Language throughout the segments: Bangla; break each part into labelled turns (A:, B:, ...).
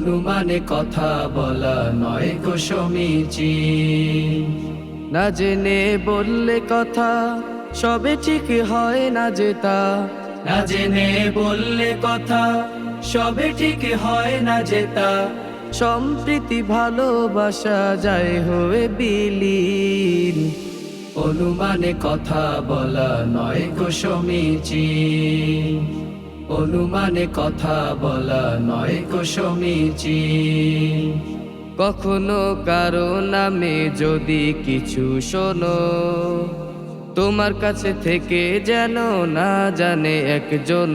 A: অনুমানে কথা বলা নয় কুসমিচি না জেনে বললে কথা, সবে ঠিক হয় না যেতা না জেনে বললে কথা, সবে ঠিক হয় না যেতা সম্প্রীতি ভালোবাসা যায় হয়ে বিলীন। অনুমানে কথা বলা নয় কুসমিচি অনুমানে কথা বলা নয় কুসমিচি কখনো কারও নামে যদি কিছু শোনো, তোমার কাছে থেকে যেন না জানে একজন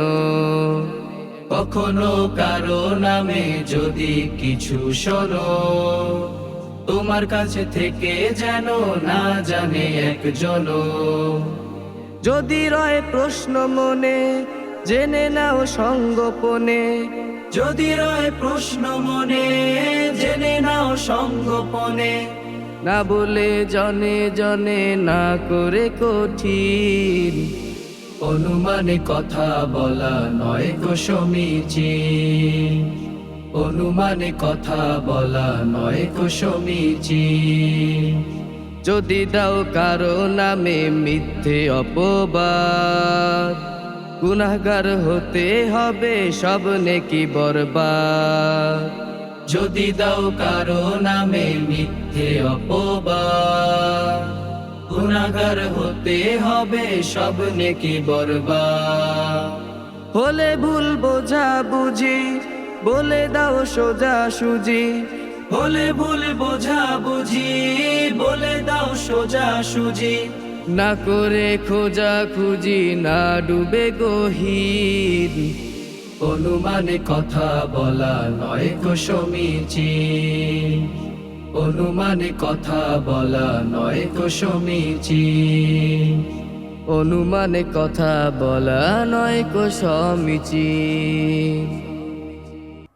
A: কখনো কারও নামে যদি কিছু শোনো, তোমার কাছে থেকে যেন না জানে একজন যদি রয় প্রশ্ন মনে জেনে নাও সঙ্গোপনে যদি রয় প্রশ্ন মনে জেনে নাও সঙ্গোপনে না বলে জনে জনে না করে কঠিন। অনুমানে কথা বলা নয় কুসমিচি অনুমানে কথা বলা নয় কুসমিচি যদি দাও কারও নামে মিথ্যে অপবাদ গুনাহগার হতে হবে, সব নেকি বরবাদ। যদি দাও কারও নামে মিথ্যে অপবাদ, গুনাহগার হতে হবে, সব নেকি বরবাদ। হলে ভুল বোঝা বুঝি, বলে দাও সোজা সুজি। হলে ভুল বোঝা বুঝি, বলে দাও সোজা সুজি। না করে খোঁজা খুঁজি না ডুবে গহীন। অনুমানে কথা বলা নয় কুসমিচি অনুমানে কথা বলা নয় কুসমিচি অনুমানে কথা বলা নয় কুসমিচি